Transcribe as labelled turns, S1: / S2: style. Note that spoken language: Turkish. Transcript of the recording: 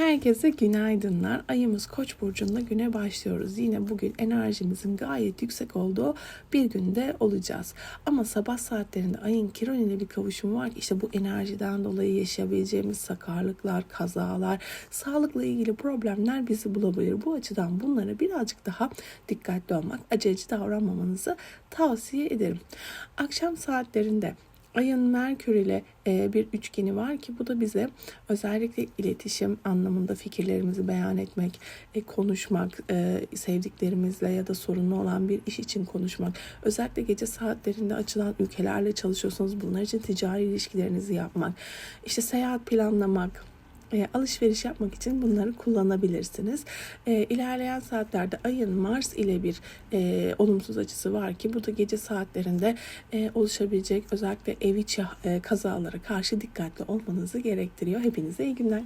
S1: Herkese günaydınlar. Ayımız Koç burcunda güne başlıyoruz. Yine bugün enerjimizin gayet yüksek olduğu bir günde olacağız. Ama sabah saatlerinde ayın Kiron ile bir kavuşum var işte bu enerjiden dolayı yaşayabileceğimiz sakarlıklar, kazalar, sağlıkla ilgili problemler bizi bulabilir. Bu açıdan bunlara birazcık daha dikkatli olmak, aceleci davranmamanızı tavsiye ederim. Akşam saatlerinde Ayın Merkür ile e, bir üçgeni var ki bu da bize özellikle iletişim anlamında fikirlerimizi beyan etmek, e, konuşmak, e, sevdiklerimizle ya da sorunlu olan bir iş için konuşmak. Özellikle gece saatlerinde açılan ülkelerle çalışıyorsanız bunlar için ticari ilişkilerinizi yapmak, işte seyahat planlamak, e, alışveriş yapmak için bunları kullanabilirsiniz. E, ilerleyen saatlerde ayın Mars ile bir e, olumsuz açısı var ki bu da gece saatlerinde e, oluşabilecek özellikle ev içi e, kazalara karşı dikkatli olmanızı gerektiriyor. Hepinize iyi günler.